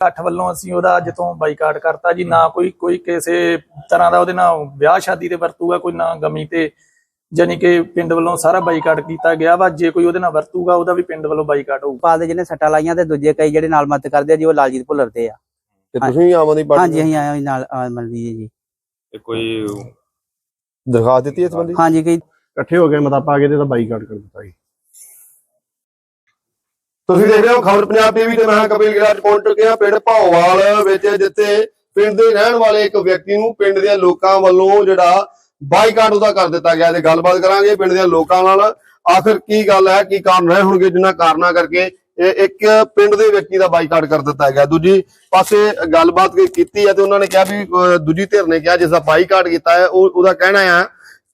ਇਕੱਠ ਵੱਲੋਂ ਅਸੀਂ ਉਹਦਾ ਅੱਜ ਤੋਂ ਬਾਈਕਾਟ ਕਰਤਾ ਜੀ ਨਾ ਕੋਈ ਕੋਈ ਕਿਸੇ ਤਰ੍ਹਾਂ ਦਾ ਉਹਦੇ ਨਾਲ ਵਿਆਹ ਸ਼ਾਦੀ ਤੇ ਵਰਤੂਗਾ ਕੋਈ ਨਾ ਗਮੀ ਤੇ ਜਾਣੀ ਕਿ ਪਿੰਡ ਵੱਲੋਂ ਸਾਰਾ ਬਾਈਕਾਟ ਕੀਤਾ ਗਿਆ ਵਾ ਜੇ ਕੋਈ ਉਹਦੇ ਨਾਲ ਵਰਤੂਗਾ ਉਹਦਾ ਵੀ ਪਿੰਡ ਵੱਲੋਂ ਬਾਈਕਾਟ ਹੋਊ ਪਾਲ ਦੇ ਜਿਹਨੇ ਸੱਟਾਂ ਲਾਈਆਂ ਤੇ ਦੂਜੇ ਕਈ ਜਿਹੜੇ ਨਾਲ ਮਦਦ ਕਰਦੇ ਆ ਜੀ ਉਹ ਲਾਲਜੀਤ ਭੁੱਲਰ ਦੇ ਆ। ਤੇ ਤੁਸੀਂ ਵੀ ਆਮ ਆਦਮੀ ਪਾਰਟੀ ਹਾਂਜੀ ਅਸੀਂ ਆਏ ਨਾਲ ਮਿਲਦੀ ਜੀ ਤੇ ਕੋਈ ਦਰਖਾਸਤ ਦਿੱਤੀ ਇਸ ਸੰਬੰਧੀ ਹਾਂਜੀ ਕਈ ਇਕੱਠੇ ਹੋ ਕੇ ਮਤਾ ਪਾ ਕੇ ਤੇ ਬਾਈਕਾਟ ਕਰ ਦਿੱਤਾ ਜੀ। ਤੁਸੀਂ ਦੇਖ ਰਹੇ ਹੋ ਖਬਰ ਪੰਜਾਬ ਟੀਵੀ ਤੇ ਮੈਂ ਕਪਿਲ ਗਿਰਾ ਪਹੁੰਚ ਚੁੱਕੇ ਪਿੰਡ ਭਾਓਵਾਲ ਵਿੱਚ, ਜਿੱਥੇ ਪਿੰਡ ਦੇ ਰਹਿਣ ਵਾਲੇ ਇੱਕ ਵਿਅਕਤੀ ਨੂੰ ਪਿੰਡ ਦੇ ਲੋਕਾਂ ਵੱਲੋਂ ਜਿਹੜਾ ਬਾਈਕਾਟ ਉਹਦਾ ਕਰ ਦਿੱਤਾ ਗਿਆ ਤੇ ਗੱਲਬਾਤ ਕਰਾਂਗੇ ਪਿੰਡ ਦੇ ਲੋਕਾਂ ਨਾਲ। ਆਖਿਰ ਕੀ ਗੱਲ ਹੈ, ਕੀ ਕਾਰਨ ਰਹੇ ਹੋਣਗੇ, ਜਿਨ੍ਹਾਂ ਕਾਰਨਾਂ ਕਰਕੇ ਇਹ ਇੱਕ ਪਿੰਡ ਦੇ ਵਿਅਕਤੀ ਦਾ ਬਾਈਕਾਟ ਕਰ ਦਿੱਤਾ ਗਿਆ। ਦੂਜੀ ਪਾਸੇ ਗੱਲਬਾਤ ਕੀਤੀ ਹੈ ਤੇ ਉਹਨਾਂ ਨੇ ਕਿਹਾ ਵੀ ਦੂਜੀ ਧਿਰ ਨੇ ਕਿਹਾ, ਜਿਸ ਦਾ ਬਾਈਕਾਟ ਕੀਤਾ ਹੈ, ਉਹ ਉਹਦਾ ਕਹਿਣਾ ਹੈ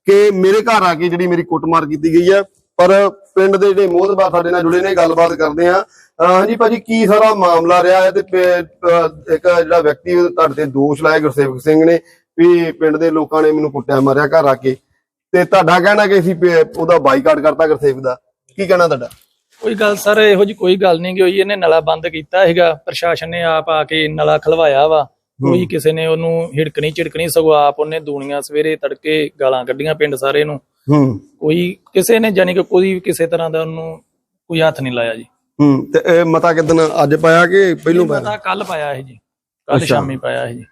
ਕਿ ਮੇਰੇ ਘਰ ਆ ਕੇ ਜਿਹੜੀ ਮੇਰੀ ਕੁੱਟਮਾਰ ਕੀਤੀ ਗਈ ਹੈ, ਪਰ ਪਿੰਡ ਦੇ ਜਿਹੜੇ ਮੋਹਤਬਾਰ ਸਾਡੇ ਨਾਲ ਜੁੜੇ ਨੇ ਗੱਲਬਾਤ ਕਰਦੇ ਆ ਹਾਂਜੀ ਭਾਜੀ ਕੀ ਸਾਰਾ ਮਾਮਲਾ ਰਿਹਾ ਹੈ ਤੇ ਇੱਕ ਜਿਹੜਾ ਵਿਅਕਤੀ ਤੁਹਾਡੇ ਤੇ ਦੋਸ਼ ਲਾਇਆ ਗੁਰਸੇਵਕ ਸਿੰਘ ਨੇ ਵੀ ਪਿੰਡ ਦੇ ਲੋਕਾਂ ਨੇ ਮੈਨੂੰ ਕੁੱਟਿਆ ਮਾਰਿਆ ਘਰ ਆ ਕੇ। ਤੇ ਤੁਹਾਡਾ ਕਹਿਣਾ ਕਿ ਅਸੀਂ ਉਹਦਾ ਬਾਈਕਾਟ ਕਰਤਾ ਗੁਰਸੇਵਕ ਦਾ? ਕੀ ਕਹਿਣਾ ਤੁਹਾਡਾ? ਕੋਈ ਗੱਲ ਸਰ ਇਹੋ ਜੀ ਕੋਈ ਗੱਲ ਨਹੀਂ ਗੀ ਹੋਈ ਇਹਨੇ ਨਲਾ ਬੰਦ ਕੀਤਾ ਹੈਗਾ ਪ੍ਰਸ਼ਾਸਨ ਨੇ ਆਪ ਆ ਕੇ ਨਲਾ ਖਲਵਾਇਆ ਵਾ। ਕੋਈ ਕਿਸੇ ਨੇ ਉਹਨੂੰ ਹਿੜਕਣੀ ਝਿੜਕਣੀ ਸਗੋਂ ਆਪ ਉਹਨੇ ਦੂਣੀਆਂ ਸਵੇਰੇ ਤੜਕੇ ਗਾਲਾਂ ਕੱਢੀਆਂ ਪਿੰਡ ਸਾਰੇ ਨੂੰ। ਹੂੰ। ਕੋਈ ਕਿਸੇ ਨੇ ਜਾਨੀ ਕਿ ਕੋਈ ਵੀ ਕਿਸੇ ਤਰ੍ਹਾਂ ਦਾ ਉਹਨੂੰ ਕੋਈ ਹੱਥ ਨਹੀਂ ਲਾਇਆ ਜੀ। ਹੂੰ ਤੇ ਇਹ ਮਤਾ ਕਿਦਨ ਅੱਜ ਪਾਇਆ ਕਿ ਪਹਿਲੋਂ ਪਾਇਆ? ਪਤਾ ਕੱਲ ਪਾਇਆ ਇਹ ਜੀ। ਕੱਲ। ਸ਼ਾਮੀ ਪਾਇਆ ਇਹ ਜੀ।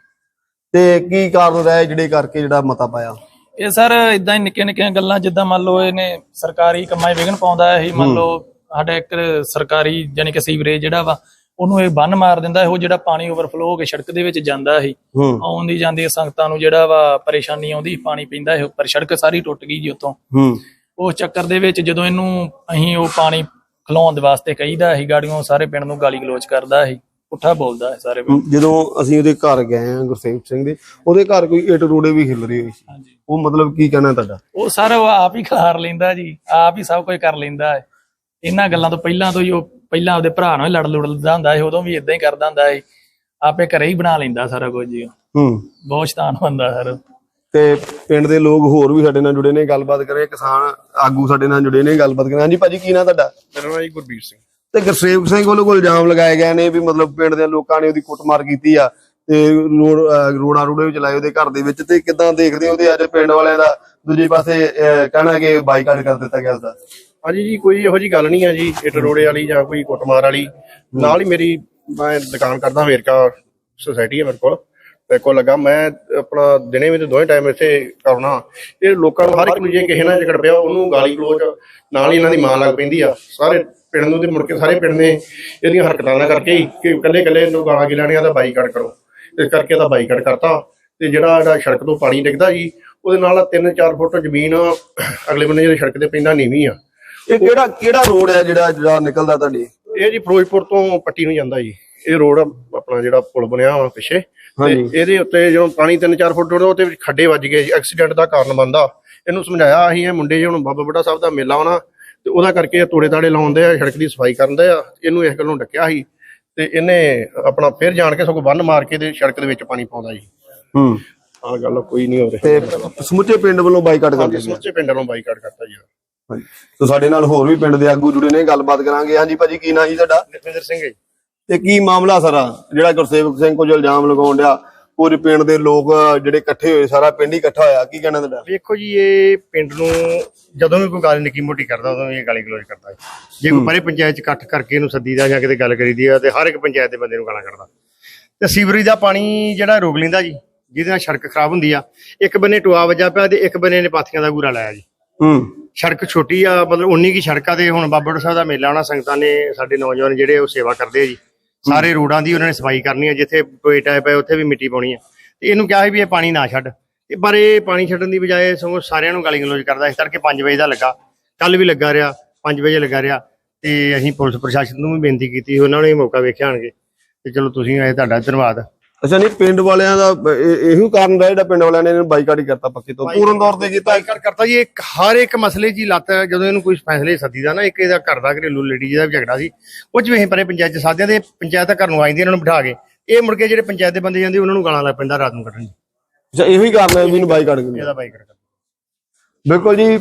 ਤੇ ਕੀ ਕਾਰਨ ਰਹੇ ਜਿਹੜੇ ਕਰਕੇ ਜਿਹੜਾ ਮਤਾ ਪਾਇਆ? ਇਹ ਸਰ ਇਦਾਂ ਹੀ ਨਿੱਕੀਆਂ ਨਿੱਕੀਆਂ ਗੱਲਾਂ ਜਿੱਦਾਂ ਮੰਨ ਲਓ ਇਹਨੇ ਸਰਕਾਰੀ ਕੰਮਾਂ 'ਚ ਵਿਘਨ ਪਾਉਂਦਾ ਇਹ ਮੰਨ ਲਓ ਸਾਡਾ ਇੱਕ ਸਰਕਾਰੀ ਜਾਨੀ ਕਿ ਸੀਵਰੇਜ ਜਿਹੜਾ ਵਾ ਉਹਨੂੰ ਇਹ ਬੰਨ ਮਾਰ ਦਿੰਦਾ ਇਹ ਉਹ ਜਿਹੜਾ ਪਾਣੀ ਓਵਰਫਲੋ ਹੋ ਕੇ ਸੜਕ ਦੇ ਵਿੱਚ ਜਾਂਦਾ ਸੀ। ਹੂੰ। ਆਉਂਦੀ ਜਾਂਦੀ ਸੰਗਤਾਂ ਨੂੰ ਜਿਹੜਾ ਵਾ ਪਰੇਸ਼ਾਨੀ ਆਉਂਦੀ ਪਾਣੀ ਪੈਂਦਾ ਇਹ ਉੱਪਰ ਸੜਕ ਸਾਰੀ ਟੁੱਟ ਗਈ ਜੀ ਉਤੋਂ ਹੂੰ। ਉਸ ਚੱਕਰ ਦੇ ਵਿੱਚ ਜਦੋਂ ਇਹਨੂੰ ਅਸੀਂ ਉਹ ਪਾਣੀ ਖਲਾਉਣ ਦੇ ਵਾਸਤੇ ਕਹੀਦਾ ਸੀ ਗਾੜੀਆਂ ਸਾਰੇ ਪਿੰਡ ਨੂੰ ਗਾਲੀ ਗਲੋਚ ਕਰਦਾ ਸੀ ਪੁੱਠਾ ਬੋਲਦਾ ਸੀ ਸਾਰੇ ਜਦੋਂ ਅਸੀਂ ਉਹਦੇ ਘਰ ਗਏ ਆ ਗੁਰਸੇਵ ਸਿੰਘ ਦੇ ਉਹਦੇ ਘਰ ਕੋਈ ਇੱਟ ਰੋੜੇ ਵੀ ਹਿੱਲ ਰਹੀ ਹੋਈ ਸੀ। ਉਹ ਮਤਲਬ ਕੀ ਕਹਿਣਾ ਤੁਹਾਡਾ? ਉਹ ਸਾਰਾ ਉਹ ਆਪ ਹੀ ਖਿਲਾਰ ਲੈਂਦਾ ਜੀ ਆਪ ਹੀ ਸਭ ਕੁਝ ਕਰ ਲੈਂਦਾ ਹੈ। ਇਹਨਾਂ ਗੱਲਾਂ ਤੋਂ ਪਹਿਲਾਂ ਤੋਂ ਹੀ ਉਹ ਪਹਿਲਾਂ ਆਪਦੇ ਭਰਾ ਨਾਲ ਲੜ ਲੁੜਦਾ ਹੁੰਦਾ ਸੀ ਉਦੋਂ ਵੀ ਇਦਾਂ ਹੀ ਕਰਦਾ ਹੁੰਦਾ ਸੀ। ਆਪੇ ਘਰੇ ਹੀ ਬਣਾ ਲੈਂਦਾ ਸਾਰਾ ਕੁਝ ਜੀ। ਹੂੰ। ਬਹੁਤ ਸ਼ੈਤਾਨ ਬੰਦਾ ਸਰ। ਤੇ ਪਿੰਡ ਦੇ ਲੋਕ ਹੋਰ ਵੀ ਸਾਡੇ ਨਾਲ ਜੁੜੇ ਨੇ ਗੱਲਬਾਤ ਕਰੇ ਕਿਸਾਨ ਆਗੂ ਸਾਡੇ ਨਾਲ ਜੁੜੇ ਨੇ ਗੱਲਬਾਤ ਕਰੇ। ਹਾਂਜੀ ਭਾਜੀ ਕੀ ਨਾਂ ਤੁਹਾਡਾ? ਮੇਰਾ ਨਾਮ ਜੀ ਗੁਰਬੀਰ ਸਿੰਘ। ਤੇ ਗੁਰਸੇਵਕ ਸਿੰਘ ਵੱਲੋਂ ਕੋਈ ਇਲਜ਼ਾਮ ਲਗਾਏ ਗਏ ਨੇ ਵੀ ਮਤਲਬ ਪਿੰਡ ਦੇ ਲੋਕਾਂ ਨੇ ਉਹਦੀ ਕੁੱਟਮਾਰ ਕੀਤੀ ਆ ਤੇ ਰੋਡ ਰੋੜਾ ਰੋੜੇ ਵਿੱਚ ਲਾਏ ਉਹਦੇ ਘਰ ਦੇ ਵਿੱਚ ਤੇ ਕਿਦਾਂ ਦੇਖਦੇ ਹੋ ਉਹਦੇ ਅੱਜ ਪਿੰਡ ਵਾਲਿਆਂ ਦਾ ਦੂਜੇ ਪਾਸੇ ਕਹਿਣਾ ਕਿ ਬਾਈਕਾਟ ਕਰ ਦਿੱਤਾ ਗਿਆ ਉਸਦਾ? ਹਾਂਜੀ ਜੀ ਕੋਈ ਇਹੋ ਜੀ ਗੱਲ ਨਹੀਂ ਹੈ ਜੀ ਇੱਟ ਰੋੜੇ ਵਾਲੀ ਜਾਂ ਕੋਈ ਕੁੱਟਮਾਰ ਵਾਲੀ। ਨਾਲ ਹੀ ਮੇਰੀ ਮੈਂ ਦੁਕਾਨ ਕਰਦਾ ਵੇਰਕਾ ਸੁਸਾਇਟੀ ਹੈ ਮੇਰੇ ਕੋਲ। ਮੇਰੇ ਕੋਲ ਲੱਗਾ ਮੈਂ ਆਪਣਾ ਦਿਨੇ ਵੀ ਤੇ ਦੋਵੇਂ ਟਾਈਮ ਇੱਥੇ ਕਰਨਾ। ਇਹ ਲੋਕਾਂ ਨੂੰ ਹਰ ਇੱਕ ਨੂੰ ਜੇ ਕਿਸੇ ਨਾਲ ਝਗੜ ਪਿਆ ਉਹਨੂੰ ਗਾਲੀ ਗਲੋਚ ਨਾਲ ਹੀ ਇਹਨਾਂ ਦੀ ਮਾਂ ਲੱਗ ਪੈਂਦੀ ਆ। ਸਾਰੇ ਪਿੰਡ ਨੂੰ ਤੇ ਮੁੜ ਕੇ ਸਾਰੇ ਪਿੰਡ ਨੇ ਇਹਦੀਆਂ ਹਰਕਤਾਂ ਨਾਲ ਕਰਕੇ ਹੀ ਕਿ ਇਕੱਲੇ ਇਕੱਲੇ ਨੂੰ ਗਾਲਾਂ ਗਿਲਾਣੀਆਂ ਦਾ ਬਾਈਕਾਟ ਕਰੋ। ਇਸ ਕਰਕੇ ਇਹਦਾ ਬਾਈਕਾਟ ਕਰਤਾ। ਤੇ ਜਿਹੜਾ ਜਿਹੜਾ ਸੜਕ ਤੋਂ ਪਾਣੀ ਡਿੱਗਦਾ ਜੀ ਉਹਦੇ ਨਾਲ 3-4 ਫੁੱਟ ਜ਼ਮੀਨ ਅਗਲੇ ਬੰਨੇ ਜਿਹੜੀ ਸੜਕ ਤੇ ਪੈਂਦਾ ਨੀਵੀਂ ਆ। ਇਹ ਕਿਹੜਾ ਕਿਹੜਾ ਰੋਡ ਹੈ ਜਿਹੜਾ ਜਿਹੜਾ ਨਿਕਲਦਾ ਤੁਹਾਡੇ? ਇਹ ਜੀ ਫਿਰੋਜ਼ਪੁਰ ਤੋਂ ਪੱਟੀ ਨੂੰ ਜਾਂਦਾ ਜੀ। ਇਹ ਰੋਡ ਆਪਣਾ ਜਿਹੜਾ ਪੁਲ ਬਣਿਆ ਵਾ ਪਿੱਛੇ। ਤੇ ਹਾਂਜੀ। ਇਹਦੇ ਉੱਤੇ ਜਦੋਂ ਪਾਣੀ 3-4 ਫੁੱਟ ਉਹਦੇ ਵਿੱਚ ਖੱਡੇ ਵੱਜ ਗਏ ਜੀ। ਐਕਸੀਡੈਂਟ ਦਾ ਕਾਰਨ ਬਣਦਾ। ਇਹਨੂੰ ਸਮਝਾਇਆ ਅਸੀਂ ਇਹ ਮੁੰਡੇ ਜੀ ਹੁਣ ਬਾਬਾ ਬੁੱਢਾ ਸਾਹਿਬ ਦਾ ਮੇਲਾ ਆਉਣਾ ਤੇ ਉਹਦਾ ਕਰਕੇ ਇਹ ਤੋੜੇ ਤਾੜੇ ਲਾਉਂਦੇ ਆ ਸੜਕ ਦੀ ਸਫ਼ਾਈ ਕਰਦੇ ਆ। ਇਹਨੂੰ ਇਸ ਗੱਲੋਂ ਡੱਕਿਆ ਸੀ। ਤੇ ਇਹਨੇ ਆਪਣਾ ਫਿਰ ਜਾਣ ਕੇ ਸਗੋਂ ਬੰਨ ਮਾਰ ਕੇ ਤੇ ਸੜਕ ਦੇ ਵਿੱਚ ਪਾਣੀ ਪਾਉਂਦਾ ਜੀ। ਹੂੰ। ਆਹ ਗੱਲ ਕੋਈ ਨਹੀਂ ਹੋ ਰਹੀ। ਤੇ ਸਮੁੱਚੇ ਪਿੰਡ ਵੱਲੋਂ ਬਾਈਕਾਟ ਕਰ ਦਿੱਤਾ। ਸਮੁੱਚੇ ਪਿੰਡ ਨੂੰ ਬਾਈਕਾਟ ਕਰਤਾ ਜੀ। ਸੋ ਸਾਡੇ ਨਾਲ ਹੋਰ ਵੀ ਪਿੰਡ ਦੇ ਆਗੂ ਜੁੜੇ ਨੇ ਗੱਲਬਾਤ ਕਰਾਂਗੇ। ਹਾਂਜੀ ਭਾਜੀ ਕੀ ਨਾਂ ਜੀ ਤੁਹਾਡਾ? ਲਖਵਿੰਦਰ ਸਿੰਘ ਜੀ। ਤੇ ਕੀ ਮਾਮਲਾ ਸਾਰਾ? ਜਿਹੜਾ ਗੁਰਸੇਵਕ ਸਿੰਘ ਕੁਝ ਇਲਜ਼ਾਮ ਲਗਾਉਣ ਡਿਆ ਪੂਰੇ ਪਿੰਡ ਦੇ ਲੋਕ ਜਿਹੜੇ ਇਕੱਠੇ ਹੋਏ ਸਾਰਾ ਪਿੰਡ ਹੀ ਇਕੱਠਾ ਹੋਇਆ। ਕੀ ਕਹਿਣਾ ਤੁਹਾਡਾ? ਵੇਖੋ ਜੀ ਇਹ ਪਿੰਡ ਨੂੰ ਜਦੋਂ ਵੀ ਕੋਈ ਗੱਲ ਨਿੱਕੀ ਮੋਟੀ ਕਰਦਾ ਉਦੋਂ ਇਹ ਗਾਲੀ ਗਲੋਚ ਕਰਦਾ ਹੈ ਜੇ ਕੋਈ ਪਰੇ ਪੰਚਾਇਤ ਚ ਇਕੱਠ ਕਰਕੇ ਇਹਨੂੰ ਸੱਦੀਦਾ ਜਾਂ ਕਿਤੇ ਗੱਲ ਕਰੀਦੀ ਆ ਤੇ ਹਰ ਇੱਕ ਪੰਚਾਇਤ ਦੇ ਬੰਦੇ ਨੂੰ ਗਾਲਾਂ ਕੱਢਦਾ। ਤੇ ਸੀਵਰੇਜ ਦਾ ਪਾਣੀ ਜਿਹੜਾ ਰੋਕ ਲੈਂਦਾ ਜੀ ਜਿਹਦੇ ਨਾਲ ਸੜਕ ਖਰਾਬ ਹੁੰਦੀ ਆ ਇੱਕ ਬੰਨੇ ਟੋਆ ਵੱਜਾ ਪਿਆ ਤੇ ਇੱਕ ਬੰਨੇ ਨੇ ਪਾਥੀਆਂ ਦਾ ਗੂਰਾ ਲਾਇਆ ਜੀ। ਹੂੰ। ਸੜਕ ਛੋਟੀ ਆ ਮਤਲਬ ਉਨੀ ਕੀ ਸੜਕ ਤੇ ਹੁਣ ਬਾਬਾ ਬੁੱਢਾ ਸਾਹਿਬ ਦਾ ਮੇਲਾ ਆਉਣਾ ਸੰਗਤਾਂ ਨੇ ਸਾਡੇ ਨੌਜਵਾਨ ਜਿਹੜੇ ਉਹ ਸੇਵਾ ਕਰਦੇ ਆ ਜੀ। ਸਾਰੇ ਰੋਡਾਂ ਦੀ ਉਹਨਾਂ ਨੇ ਸਫ਼ਾਈ ਕਰਨੀ ਆ ਜਿੱਥੇ ਟੋਏ ਟਾਏ ਪਏ ਉੱਥੇ ਵੀ ਮਿੱਟੀ ਪਾਉਣੀ ਆ। ਤੇ ਇਹਨੂੰ ਕਿਹਾ ਸੀ ਵੀ ਇਹ ਪਾਣੀ ਨਾ ਛੱਡ। ਤੇ ਪਰ ਇਹ ਪਾਣੀ ਛੱਡਣ ਦੀ ਬਜਾਏ ਸਗੋਂ ਸਾਰਿਆਂ ਨੂੰ ਗਾਲੀ ਗਲੋਚ ਕਰਦਾ ਇਸ ਕਰਕੇ 5 ਵਜੇ ਦਾ ਲੱਗਾ। ਕੱਲ ਵੀ ਲੱਗਾ ਰਿਹਾ 5 ਵਜੇ ਲੱਗਾ ਰਿਹਾ। ਤੇ ਅਸੀਂ ਪੁਲਿਸ ਪ੍ਰਸ਼ਾਸਨ ਨੂੰ ਵੀ ਬੇਨਤੀ ਕੀਤੀ ਉਹਨਾਂ ਨੇ ਮੌਕਾ ਵੇਖਿਆ ਆਣਗੇ ਤੇ ਚਲੋ ਤੁਸੀਂ ਆਏ ਤੁਹਾਡਾ ਧੰਨਵਾਦ। ਅੱਛਾ ਨਹੀਂ ਪਿੰਡ ਵਾਲਿਆਂ ਦਾ ਇਹ- ਇਹੋ ਕਾਰਨ ਰਿਹਾ ਜਿਹੜਾ ਪਿੰਡ ਵਾਲਿਆਂ ਨੇ ਇਹਨੂੰ ਬਾਈਕਾਟ ਹੀ ਕਰਤਾ ਪੱਕੇ ਤੋਂ। ਪੂਰਨ ਤੌਰ ਤੇ ਕੀਤਾ। ਬਾਈਕਾਟ ਕਰਤਾ ਜੀ। ਇੱਕ ਹਰ ਇੱਕ ਮਸਲੇ 'ਚ ਹੀ ਲੱਤ ਜਦੋਂ ਇਹਨੂੰ ਕੋਈ ਫੈਸਲੇ ਸੱਦੀਦਾ ਨਾ ਇੱਕ ਇਹਦਾ ਘਰ ਦਾ ਘਰੇਲੂ ਲੇਡੀ ਜਿਹਦਾ ਵੀ ਝਗੜਾ ਸੀ ਉਹ 'ਚ ਵੀ ਅਸੀਂ ਪਰੇ ਪੰਚਾਇਤ 'ਚ ਸਾਧਿਆਂ ਦੇ ਪੰਚਾਇਤ ਘਰ ਨੂੰ ਆਈਂਦੀ ਇਹਨਾਂ ਨੂੰ ਬਿਠਾ ਕੇ। ਇਹ ਮੁੜ ਕੇ ਜਿਹੜੇ ਪੰਚਾਇਤ ਦੇ ਬੰਦੇ ਜਾਂਦੇ ਉਹਨਾਂ ਨੂੰ ਗਾਲਾਂ ਲੱਗ ਪੈਂਦਾ ਰਾਤ ਨੂੰ ਕੱਢਣ ਅੱਛਾ ਇਹੋ ਹੀ ਕਾਰਨ ਹੈ ਵੀ ਇਹਨੂੰ ਬਾਈਕਾਟ ਕਰਨਾ। ਇਹਦਾ ਬਾਈਕਾਟ ਕਰਤਾ ਬਿਲਕੁਲ ਜੀ।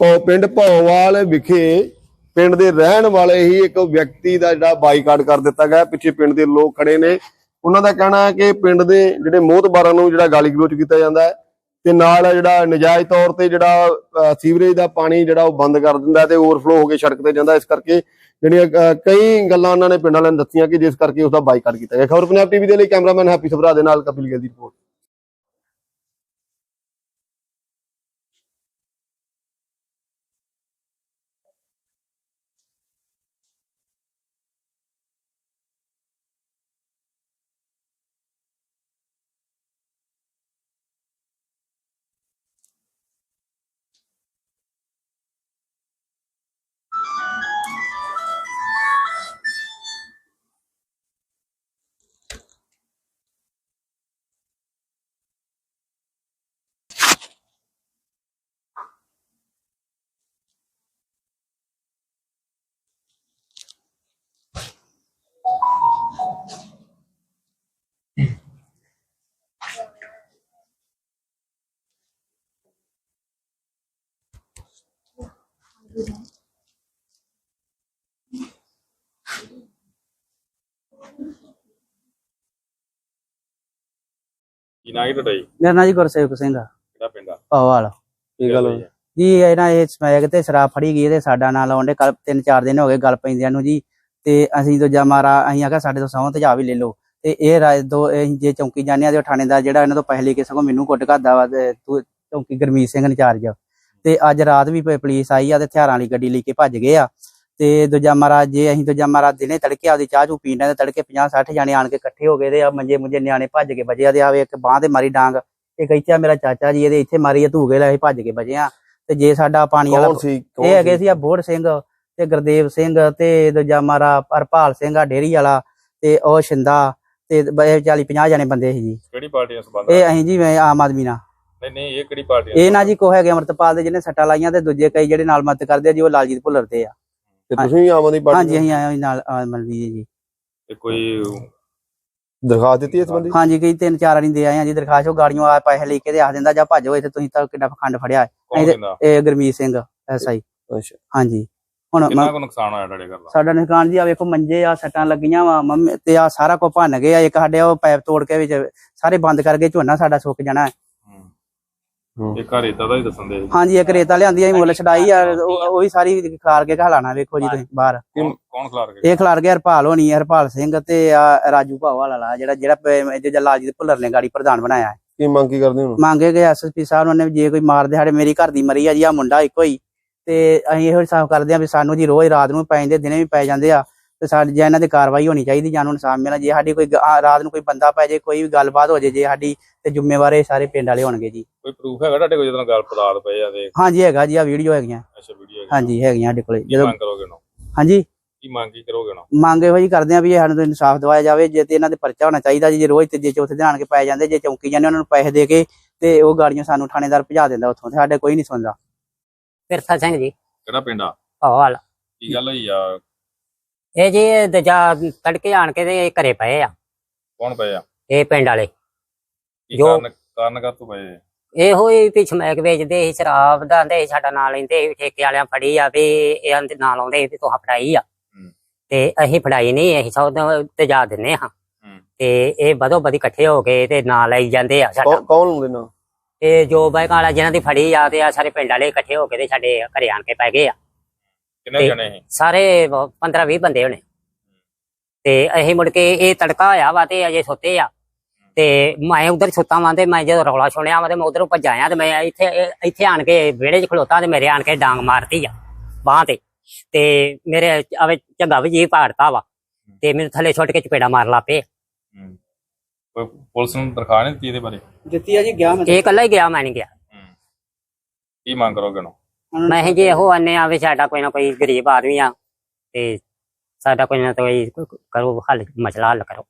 ਉਹ ਪਿੰਡ ਭੌਵਾਲ ਵਿਖੇ ਪਿੰਡ ਦੇ ਰਹਿਣ ਵਾਲੇ ਹੀ ਇੱਕ ਵਿਅਕਤੀ ਦਾ ਜਿਹੜਾ ਬਾਈਕਾਟ ਕਰ ਦਿੱਤਾ ਗਿਆ। ਪਿੱਛੇ ਪਿੰਡ ਦੇ ਲੋਕ ਖੜੇ ਨੇ। ਉਹਨਾਂ ਦਾ ਕਹਿਣਾ ਹੈ ਕਿ ਪਿੰਡ ਦੇ ਜਿਹੜੇ ਮੋਹਤਬਾਰਾਂ ਨੂੰ ਜਿਹੜਾ ਗਾਲੀ ਗਲੋਚ ਕੀਤਾ ਜਾਂਦਾ ਹੈ ਤੇ ਨਾਲ ਜਿਹੜਾ ਨਜਾਇਜ਼ ਤੌਰ ਤੇ ਜਿਹੜਾ ਸੀਵਰੇਜ ਦਾ ਪਾਣੀ ਜਿਹੜਾ ਉਹ ਬੰਦ ਕਰ ਦਿੰਦਾ ਹੈ ਤੇ ਓਵਰਫਲੋ ਹੋ ਕੇ ਸੜਕ ਤੇ ਜਾਂਦਾ ਇਸ ਕਰਕੇ ਜਿਹੜੀਆਂ ਕਈ ਗੱਲਾਂ ਉਹਨਾਂ ਨੇ ਪਿੰਡ ਵਾਲਿਆਂ ਨੇ ਦੱਸੀਆਂ ਕਿ ਜਿਸ ਕਰਕੇ ਉਸ ਦਾ ਬਾਈਕਾਟ ਕੀਤਾ ਗਿਆ। ਖਬਰ ਪੰਜਾਬ ਟੀਵੀ ਦੇ ਲਈ ਕੈਮਰਾਮੈਨ ਹੈਪੀ ਸਭਰਾ ਦੇ ਨਾਲ ਕਪਿਲ ਗਿੱਲ ਦੀ ਰਿਪੋਰਟ। ਕੀ ਨਾਂ ਹੈ ਤੁਹਾਡਾ ਜੀ। ਮੇਰਾ ਨਾਂ ਜੀ ਗੁਰਸੇਵਕ ਸਿੰਘ ਆ। ਕਿਹੜਾ ਪਿੰਡ ਆ? ਭਾਵਾਲ ਕੀ ਗੱਲ ਹੋਈ? ਜੀ। ਇਹ ਨਾ ਇਹ ਸਮੈਕ ਤੇ ਸ਼ਰਾਬ ਫੜੀ ਗਈ ਤੇ ਸਾਡਾ ਨਾਲ ਆਉਂਦੇ ਕੱਲ ਤਿੰਨ ਚਾਰ ਦਿਨ ਹੋ ਗਏ ਗੱਲ ਪੈਂਦਿਆਂ ਨੂੰ ਜੀ। ਤੇ ਅਸੀਂ ਦੂਜਾ ਮਾਰਾ ਅਸੀਂ ਆਖਿਆ ਸਾਡੇ ਤੋਂ ਸਹੁੰ ਤੇ ਜਾ ਵੀ ਲੈ ਲਓ। ਤੇ ਇਹ ਰਾਜ ਦੋ ਅਸੀਂ ਜੇ ਚੌਂਕੀ ਜਾਂਦੇ ਆ ਤੇ ਉਹ ਥਾਣੇਦਾਰ ਜਿਹੜਾ ਇਹਨਾਂ ਤੋਂ ਪੈਸੇ ਲੈ ਕੇ ਸਗੋਂ ਮੈਨੂੰ ਕੁੱਟ ਕਰਦਾ ਵਾ ਤੇ ਤੂੰ ਚੌਂਕੀ ਗਰਮੀਤ ਸਿੰਘ ਇੰਚਾਰਜ ਤੇ ਅੱਜ ਰਾਤ ਵੀ ਪ- ਪੁਲਿਸ ਆਈ ਆ ਤੇ ਹਥਿਆਰਾਂ ਵਾਲੀ ਗੱਡੀ ਲੈ ਕੇ ਭੱਜ ਗਏ ਆ। ਤੇ ਦੂਜਾ ਮਾਰਾ ਜੇ ਅਸੀਂ ਦੂਜਾ ਮਾਰਾ ਦਿਨੇ ਤੜਕੇ ਆਪਦੀ ਚਾਹ ਚੂ ਪੀਣ ਦੇ ਤੜਕੇ 50 60 ਜਾਣੇ ਆਣ ਕੇ ਇਕੱਠੇ ਹੋ ਗਏ ਤੇ ਆ ਮੰਜੇ ਮੁੰਜੇ ਨਿਆਣੇ ਭੱਜ ਕੇ ਬਜੇ ਤੇ ਆਵੇ ਇੱਕ ਬਾਹ ਤੇ ਮਾਰੀ ਡਾਂਗ। ਇੱਕ ਇੱਥੇ ਮੇਰਾ ਚਾਚਾ ਜੀ ਇਹਦੇ ਇੱਥੇ ਮਾਰੀ ਆ ਧੂਗੇ ਲੈ ਅਸੀਂ ਭੱਜ ਕੇ ਬਜੇ ਆ। ਤੇ ਜੇ ਸਾਡਾ ਪਾਣੀ ਵਾਲਾ ਇਹ ਹੈਗੇ ਸੀ? ਆ ਬੋੜ ਸਿੰਘ ਤੇ ਗੁਰਦੇਵ ਸਿੰਘ ਤੇ ਦੂਜਾ ਮਾਰਾ ਹਰਪਾਲ ਸਿੰਘ ਆ ਡੇਰੀ ਵਾਲਾ ਤੇ ਉਹ ਸ਼ਿੰਦਾ ਤੇ 40 50 ਜਣੇ ਬੰਦੇ ਸੀ ਜੀ। ਕਿਹੜੀ ਪਾਰਟੀ ਨਾਲ ਸੰਬੰਧ ਇਹ ਅਸੀਂ ਜੀ ਮੈਂ ਆਮ ਆਦਮੀ ਨਾਲ। ਨਹੀਂ ਨਹੀਂ ਇਹ ਕਿਹੜੀ ਪਾਰਟੀ ਇਹ ਨਾ ਜੀ ਕੋ ਹੈਗੇ ਅਮਰਤਪਾਲ ਦੇ ਜਿਹਨੇ ਸੱਟਾਂ ਲਾਈਆਂ ਤੇ ਦੂਜੇ ਕਈ ਜਿਹੜੇ ਨਾਲ ਮਦਦ ਕਰਦੇ ਆ ਜੀ ਉਹ ਲਾਲਜੀਤ ਭੁੱਲਰ ਦੇ ਆ। ਤੇ ਤੁਸੀਂ ਵੀ ਆਮ ਆਦਮੀ ਪਾਰਟੀ ਹਾਂਜੀ ਅਸੀਂ ਆਏ ਨਾਲ ਮਲਦੀ ਜੀ ਤੇ ਕੋਈ ਦਰਖਾਸਤ ਦਿੱਤੀ ਇਸ ਸੰਬੰਧੀ ਹਾਂਜੀ ਕਈ ਤਿੰਨ ਚਾਰ ਵਾਰੀ ਦੇ ਆਏ ਆ ਜੀ ਦਰਖਾਸਤ ਉਹ ਗਾੜੀਆਂ ਆ ਪੈਸੇ ਲੈ ਕੇ ਤੇ ਆਖ ਦਿੰਦਾ ਜਾਂ ਭੱਜੋ ਇੱਥੇ ਤੁਸੀਂ ਤਾਂ ਕਿੰਨਾ ਖੰਡ ਫੜਿਆ ਹੈ। ਕੌਣ ਕਹਿੰਦਾ ਇਹ ਗੁਰਮੀਤ ਸਿੰਘ ਐਸਆਈ ਅੱਛਾ। ਹਾਂਜੀ। ਹੁਣ ਕਿੰਨਾ ਕੁ ਨੁਕਸਾਨ ਹੋਇਆ ਤੁਹਾਡੇ ਘਰ ਦਾ? ਸਾਡਾ ਨਿਸ਼ਕਾਨ ਜੀ ਆ ਵੇਖੋ ਮੰਜੇ ਆ ਸੱਟਾਂ ਲੱਗੀਆਂ ਵਾ ਮੰਮੀ ਤੇ ਆ ਸਾਰਾ ਕੁਝ ਭੰਨ ਗਏ ਆ ਇੱਕ ਸਾਡੇ ਉਹ ਪੈਪ ਤੋੜ ਕੇ ਵਿੱਚ ਸਾਰੇ ਬੰਦ ਕਰਕੇ ਝੋਨਾ ਸਾਡਾ ਸੁੱਕ ਜਾਣਾ ਇਹ ਘਰ ਏਦਾਂ ਦਾ ਹੀ ਦੱਸਣ ਦੇ ਹਾਂਜੀ ਇੱਕ ਰੇਤਾ ਲਿਆਂਦੀ ਆ ਮੁੱਲ ਛਡਾਈ ਆ ਉਹ ਉਹ ਵੀ ਸਾਰੀ ਖਾਰ ਕੇ ਘਾਲਾਣਾ ਵੇਖੋ ਜੀ ਤੁਸੀਂ ਬਾਹਰ। ਕੌਣ ਕੌਣ ਖਿਲਾਰ ਕੇ? ਇਹ ਖਿਲਾਰ ਗਿਆ ਹਰਪਾਲ ਹੋਣੀ ਹੈ ਹਰਪਾਲ ਸਿੰਘ ਤੇ ਆ ਰਾਜੂ ਭਾਵਾ ਵਾਲਾ ਜਿਹੜਾ ਜਿਹੜਾ ਪ- ਜਿਹੜਾ ਲਾਲਜੀਤ ਭੁੱਲਰ ਨੇ ਗਾੜੀ ਪ੍ਰਧਾਨ ਬਣਾਇਆ ਹੈ। ਕੀ ਮੰਗ ਕੀ ਕਰਦੇ ਹੋ ਮੰਗੇ ਗਏ ਐਸਐਸਪੀ ਸਾਹਿਬ ਨੂੰ ਉਹਨੇ ਵੀ ਜੇ ਕੋਈ ਮਾਰ ਦਿਹਾੜੇ ਮੇਰੀ ਘਰ ਦੀ ਮਰੀ ਆ ਜੀ ਆ ਮੁੰਡਾ ਇੱਕੋ ਹੀ। ਤੇ ਅਸੀਂ ਇਹੋ ਹਿਸਾਬ ਕਰਦੇ ਆ ਵੀ ਸਾਨੂੰ ਜੀ ਰੋਜ਼ ਰਾਤ ਨੂੰ ਪੈ ਜਾਂਦੇ ਦਿਨੇ ਵੀ ਪੈ ਜਾਂਦੇ ਆ ਤੇ ਸਾਡੀ ਜੇ ਇਹਨਾਂ ਦੀ ਕਾਰਵਾਈ ਹੋਣੀ ਚਾਹੀਦੀ ਜਾਂ ਨੂੰ ਇਨਸਾਫ ਮਿਲਣਾ। ਜੇ ਸਾਡੀ ਕੋਈ ਗ- ਆ, ਰਾਤ ਨੂੰ ਕੋਈ ਬੰਦਾ ਪੈ ਜੇ ਕੋਈ ਵੀ ਗੱਲਬਾਤ ਹੋ ਜੇ ਜੇ ਸਾਡੀ ਤੇ ਜ਼ਿੰਮੇਵਾਰ ਇਹ ਸਾਰੇ ਪਿੰਡ ਵਾਲੇ ਹੋਣਗੇ ਜੀ। ਕੋਈ ਪ੍ਰੂਫ ਹੈਗਾ ਤੁਹਾਡੇ ਕੋਲ ਜਦੋਂ ਗੱਲ ਪਦਾਰਥ ਪਏ ਆ ਤੇ ਹਾਂਜੀ ਹੈਗਾ ਜੀ ਆ ਵੀਡੀਓ ਹੈਗੀਆਂ। ਅੱਛਾ ਵੀਡੀਓ ਹਾਂਜੀ ਹੈਗੀਆਂ ਸਾਡੇ ਕੋਲੇ। ਜਦੋਂ ਮੰਗ ਕਰੋਗੇ ਨਾ ਹਾਂਜੀ। ਕੀ ਮੰਗ ਕੀ ਕਰੋਗੇ ਨਾ ਮੰਗ ਇਹੋ ਜੀ ਕਰਦੇ ਆ ਵੀ ਇਹ ਸਾਨੂੰ ਇਨਸਾਫ ਦਵਾਇਆ ਜਾਵੇ ਜੇ ਤੇ ਇਹਨਾਂ ਦੇ ਪਰਚਾ ਹੋਣਾ ਚਾਹੀਦਾ ਜੀ ਜੇ ਰੋਜ਼ ਤੀਜੇ ਚੌਥੇ ਦਿਨ ਆਣ ਕੇ ਪੈ ਜਾਂਦੇ ਜੇ ਚੌਂਕੀ ਜਾਂਦੇ ਉਹਨਾਂ ਨੂੰ ਪੈਸੇ ਦੇ ਕੇ ਤੇ ਉਹ ਗਾੜੀਆਂ ਸਾਨੂੰ ਥਾਣੇਦਾਰ ਭਜਾ ਦਿੰਦਾ ਉੱਥੋਂ ਤੇ ਸਾਡੇ ਕੋਈ ਨਹੀਂ ਸੁਣਦਾ। ਪਿਰਥਾ ਸਿੰਘ ਜੀ। ਕਿਹੜਾ ਪਿੰਡ ਆ? ਹਾਲ ਕੀ ਗੱਲ ਹੋਈ ਆ? ਇਹ ਜੀ ਦਜਾ ਤੜਕੇ ਆਣ ਕੇ ਤੇ ਘਰੇ ਪਏ ਆ। ਕੌਣ ਪਏ ਆ? ਇਹ ਪਿੰਡ ਵਾਲੇ। ਕੀ ਜੋ- ਕਾਰਨ ਕਾਰਨ ਕਰ ਤੂੰ ਪਏ? ਇਹੋ ਹੀ ਵੀ ਸਮੈਕ ਵੇਚਦੇ ਸੀ ਸ਼ਰਾਬ ਦਾ ਦੇ ਸਾਡਾ ਨਾਂ ਲੈਂਦੇ ਸੀ ਠੇਕੇ ਵਾਲਿਆਂ ਫੜੀ ਆ ਵੀ ਇਹਨਾਂ ਦੇ ਨਾਂ ਲਾਉਂਦੇ ਸੀ ਵੀ ਤੂੰ ਫੜਾਈ ਆ। ਹੂੰ। ਤੇ ਅਸੀਂ ਫੜਾਈ ਨਹੀਂ ਅਸੀਂ ਸੌ ਤੇ ਜਾ ਦਿੰਨੇ ਹਾਂ। ਹੂੰ। ਤੇ ਇਹ ਬਦੋ ਬਦੀ ਇਕੱਠੇ ਹੋ ਕੇ ਤੇ ਨਾਂ ਲਈ ਜਾਂਦੇ ਆ ਸਾਡਾ। ਕੌਣ- ਕੌਣ ਲਾਉਂਦੇ ਨਾ ਤੇ ਜੋ ਬਾਈਕ ਵਾਲਾ ਜਿਹਨਾਂ ਦੀ ਫੜੀ ਆ ਤੇ ਆ ਸਾਰੇ ਪਿੰਡ ਵਾਲੇ ਇਕੱਠੇ ਹੋ ਕੇ ਤੇ ਸਾਡੇ ਘਰੇ ਆਣ ਕੇ ਪੈ ਗਏ ਆ। ਕਿੰਨੇ ਤੇ- ਜਣੇ ਸੀ? ਸਾਰੇ 15 20 ਬੰਦੇ ਹੋਣੇ। ਤੇ ਅਸੀਂ ਮੁੜ ਕੇ ਇਹ ਤੜਕਾ ਹੋਇਆ ਵਾ ਤੇ ਅਜੇ ਸੁੱਤੇ ਆ। ਤੇ ਮੈਂ ਉਧਰ ਸੁੱਤਾ ਵਾਂ ਤੇ ਮੈਂ ਜਦੋਂ ਰੌਲਾ ਸੁਣਿਆ ਵਾ ਤੇ ਮੈਂ ਉਧਰੋਂ ਭੱਜ ਆਇਆ ਤੇ ਮੈਂ ਇੱਥੇ ਇੱਥੇ ਆਣ ਕੇ ਵਿਹੜੇ 'ਚ ਖਲੋਤਾ ਤੇ ਮੇਰੇ ਆਣ ਕੇ ਡਾਂਗ ਮਾਰਤੀ ਆ ਬਾਹ ਤੇ। ਤੇ ਮੇਰੇ ਆਵੇ ਝੱਗਾ ਵੀ ਜੀ ਪਾੜਤਾ ਵਾ ਤੇ ਮੈਨੂੰ ਥੱਲੇ ਛੁੱਟ ਕੇ ਚਪੇੜਾ ਮਾਰ ਲਾ ਪਏ। ਹੂੰ। ਕੋਈ ਪੁਲਿਸ ਨੂੰ ਦਰਖਾਸਤ ਨਹੀਂ ਦਿੱਤੀ ਇਹਦੇ ਬਾਰੇ? ਦਿੱਤੀ ਆ ਜੀ ਗਿਆ ਮੈਂ। ਇਹ ਇਕੱਲਾ ਹੀ ਗਿਆ ਮੈਂ ਨਹੀਂ ਗਿਆ। ਹੂੰ। ਕੀ ਮੰਗ ਕਰੋਗੇ ਨਾ ਮੈਂ ਜੀ ਇਹੋ ਆਨੇ ਆ ਵੀ ਸਾਡਾ ਕੋਈ ਨਾ ਕੋਈ ਗਰੀਬ ਆਦਮੀ ਆ ਤੇ ਸਾਡਾ ਕੋਈ ਨਾ ਕੋਈ ਕਰੋ ਹੱਲ ਮਸਲਾ ਹੱਲ ਕਰੋ।